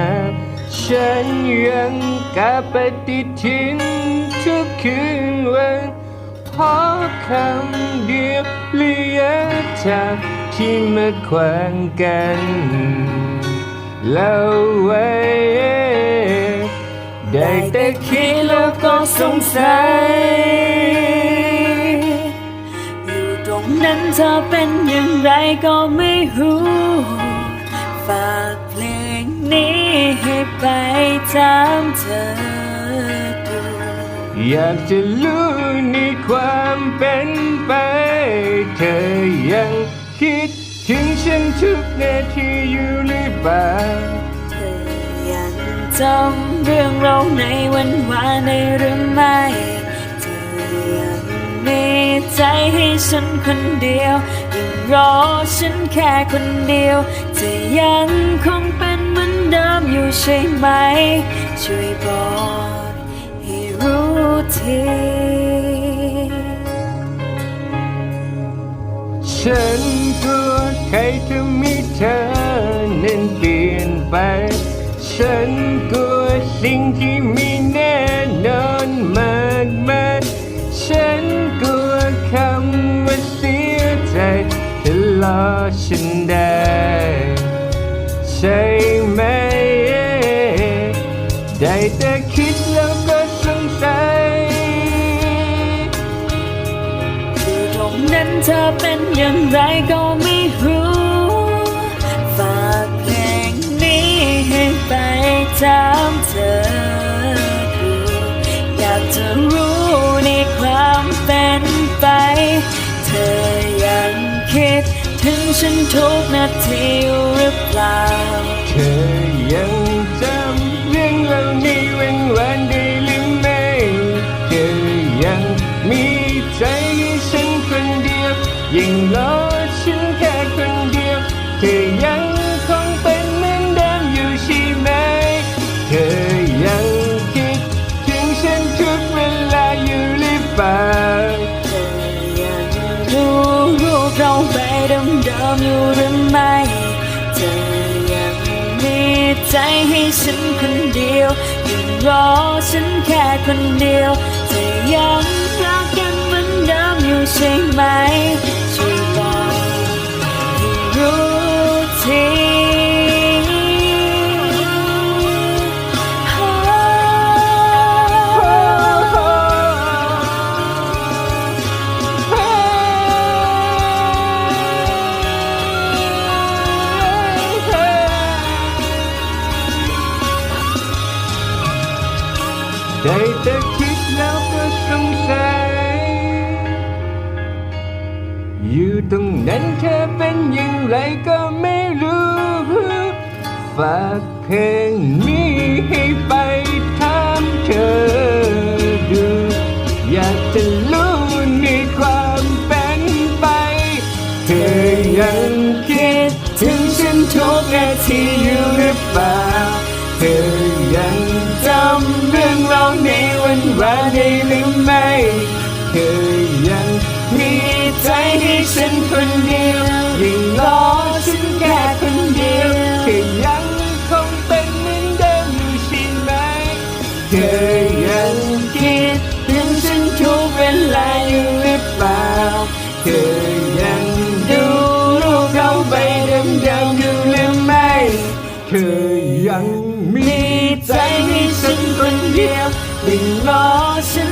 า ฉันยังกลับปฏิทินทุกคืนวันเพราะคำเดียวเหลือจากที่มาขวางกันแล้วไว้ได้แต่คิดแล้วก็สงสัย อยู่ตรงนั้นเธอเป็นอย่างไรก็ไม่รู้ ฝากเพลงนี้ ไปถามเธอดูอยากจะรู้ในความเป็นไป เธอยังคิดถึงฉันทุกนาทีอยู่หรือเปล่าเธอยังจำเรื่องเราในวันวานได้หรือไม่เธอยังมีใจให้ฉันคนเดียวยังรอฉันแค่คนเดียวจะยังคงเป็น เหมือนเดิมอยู่ใช่ไหม ช่วยบอกให้รู้ทีฉันกลัวใครจะมีเธอนั้นเปลี่ยนไป ฉันกลัวสิ่งที่มีแน่นอนมากมายฉันกลัวคำว่าเสียใจจะหลอฉันได้ ได้แต่คิดแล้วก็สงสัยอยู่ตรงนั้นเธอเป็นอย่างไรก็ไม่รู้ฝากเพลงนี้ให้ไปถามเธอดูอยากจะรู้ในความเป็นไป เธอยังคิดถึงฉันทุกนาทีหรือเปล่า ยังรอฉันแค่คนเดียวเธอยังคงเป็นเหมือนเดิมอยู่ใช่ไหม เธอยังคิดถึงฉันทุกเวลาอยู่หรือเปล่าเธอยังดูรูปเราไปเดิมๆอยู่หรือไม่เธอยังมีใจให้ฉันคนเดียวยังรอฉันแค่คนเดียวเธอยังรักกันเหมือนเดิมอยู่ใช่ไหม ได้แต่คิดแล้วก็สงสัย อยู่ตรงนั้นเธอเป็นอย่างไรก็ไม่รู้ ฝากเพลงนี้ให้ไปถามเธอดู อยากจะรู้ในความเป็นไป เธอยังคิดถึงฉันทุกนาทีอยู่ อยังคิดถึงฉันทุกเวลาอยู่หรือเปล่า เธอยังดูรูปเราไปเดิมๆอยู่หรือไม่ เธอยังมีใจให้ฉันคนเดียวดิ่งรอฉัน